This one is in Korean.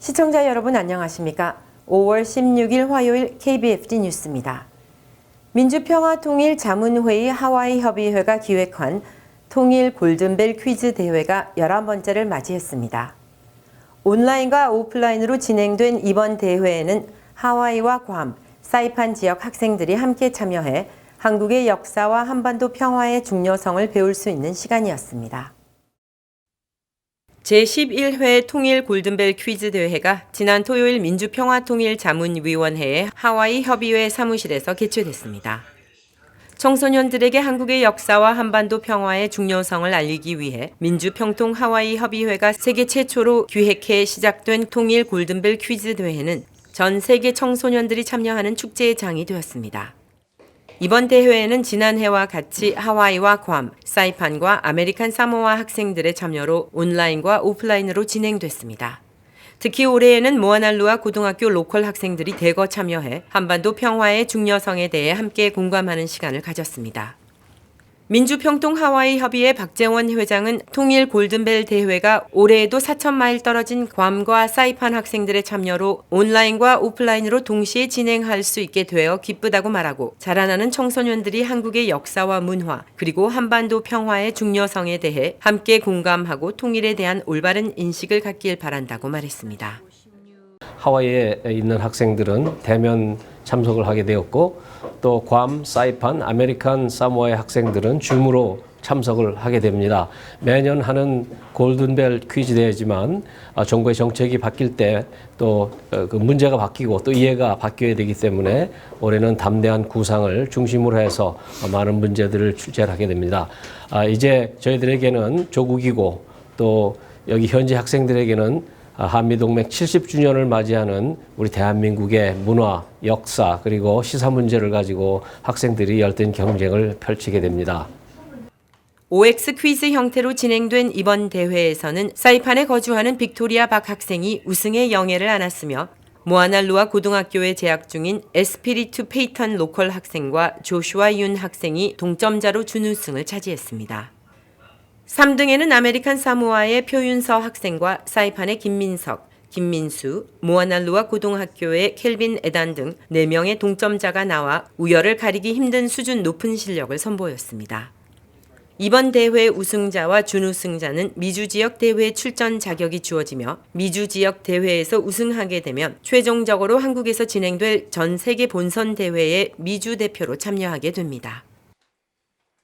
시청자 여러분 안녕하십니까? 5월 16일 화요일 KBFD 뉴스입니다. 민주평화통일 자문회의 하와이 협의회가 기획한 통일 골든벨 퀴즈 대회가 11번째를 맞이했습니다. 온라인과 오프라인으로 진행된 이번 대회에는 하와이와 괌, 사이판 지역 학생들이 함께 참여해 한국의 역사와 한반도 평화의 중요성을 배울 수 있는 시간이었습니다. 제11회 통일 골든벨 퀴즈 대회가 지난 토요일 민주평화통일자문위원회의 하와이 협의회 사무실에서 개최됐습니다. 청소년들에게 한국의 역사와 한반도 평화의 중요성을 알리기 위해 민주평통 하와이 협의회가 세계 최초로 기획해 시작된 통일 골든벨 퀴즈 대회는 전 세계 청소년들이 참여하는 축제의 장이 되었습니다. 이번 대회에는 지난해와 같이 하와이와 괌, 사이판과 아메리칸 사모아 학생들의 참여로 온라인과 오프라인으로 진행됐습니다. 특히 올해에는 모아날루아 고등학교 로컬 학생들이 대거 참여해 한반도 평화의 중요성에 대해 함께 공감하는 시간을 가졌습니다. 민주평통 하와이 협의회 박재원 회장은 통일 골든벨 대회가 올해에도 4천 마일 떨어진 괌과 사이판 학생들의 참여로 온라인과 오프라인으로 동시에 진행할 수 있게 되어 기쁘다고 말하고 자라나는 청소년들이 한국의 역사와 문화 그리고 한반도 평화의 중요성에 대해 함께 공감하고 통일에 대한 올바른 인식을 갖길 바란다고 말했습니다. 하와이에 있는 학생들은 대면 참석을 하게 되었고 또 괌, 사이판, 아메리칸 사모아의 학생들은 줌으로 참석을 하게 됩니다. 매년 하는 골든벨 퀴즈 대회지만 아, 정부의 정책이 바뀔 때 또 그 문제가 바뀌고 또 이해가 바뀌어야 되기 때문에 올해는 담대한 구상을 중심으로 해서 많은 문제들을 출제를 하게 됩니다. 아, 이제 저희들에게는 조국이고 또 여기 현지 학생들에게는 아, 한미동맹 70주년을 맞이하는 우리 대한민국의 문화, 역사 그리고 시사 문제를 가지고 학생들이 열띤 경쟁을 펼치게 됩니다. OX 퀴즈 형태로 진행된 이번 대회에서는 사이판에 거주하는 빅토리아 박 학생이 우승의 영예를 안았으며 모아날루아 고등학교에 재학 중인 에스피리투 페이턴 로컬 학생과 조슈아 윤 학생이 동점자로 준우승을 차지했습니다. 3등에는 아메리칸 사모아의 표윤서 학생과 사이판의 김민석, 김민수, 모아날루아 고등학교의 켈빈 에단 등 4명의 동점자가 나와 우열을 가리기 힘든 수준 높은 실력을 선보였습니다. 이번 대회 우승자와 준우승자는 미주 지역 대회 출전 자격이 주어지며 미주 지역 대회에서 우승하게 되면 최종적으로 한국에서 진행될 전 세계 본선 대회에 미주 대표로 참여하게 됩니다.